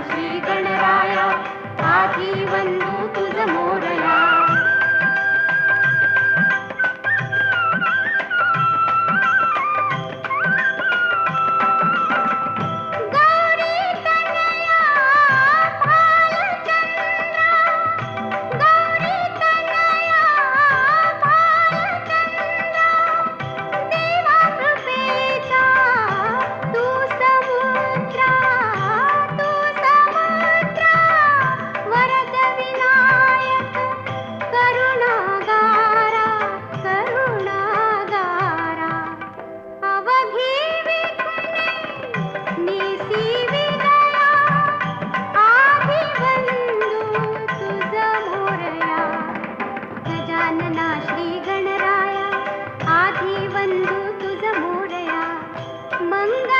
काशी गणराया आधी बंधू तुझ मोर ಬಂದು ತುಜ ಮೂಡೆಯ ಮಂಗ